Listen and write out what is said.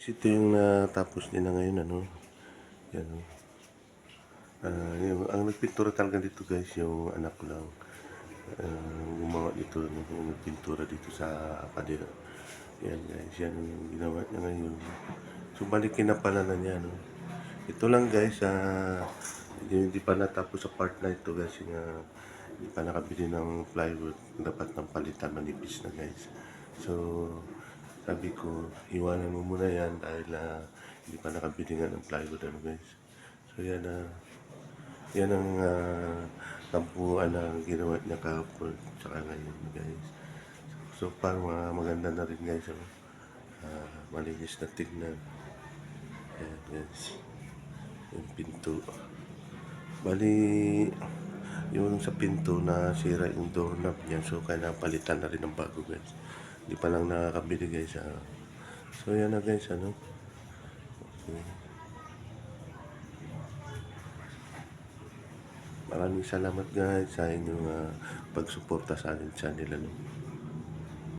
Ito yung natapos nila ngayon, ano. Yan. Ah, yung, ang nagpintura talaga dito guys, yung anak ko lang. Ah, gumawa dito, ano, yung nagpintura dito sa pader. Yan guys, yan yung ginawa niya ngayon. So balikin na pala na niya, no. Ito lang guys, ah, hindi, hindi pa natapos sa part na ito guys, yung ah, hindi pa nakabili ng plywood. Dapat ng palitan, manipis na guys. So, sabi ko, iwanan mo muna yan dahil ah, hindi pa nakabili nga ng plywood ano guys. So yan na yan ang uh, tampuan na ginawa niya kahapon tsaka ngayon guys. So, parang mga maganda na rin guys. Ano? Ah, malinis na tignan. Ayan guys. Yung pinto. Bali, yung sa pinto na sira yung doorknob niya. So, kailangan palitan na rin ng bago guys. Hindi pa lang nakakabili guys. ah. So, yan na guys. Ano? Okay. Maraming salamat guys sa inyong ah, pagsuporta sa akin channel. Ano?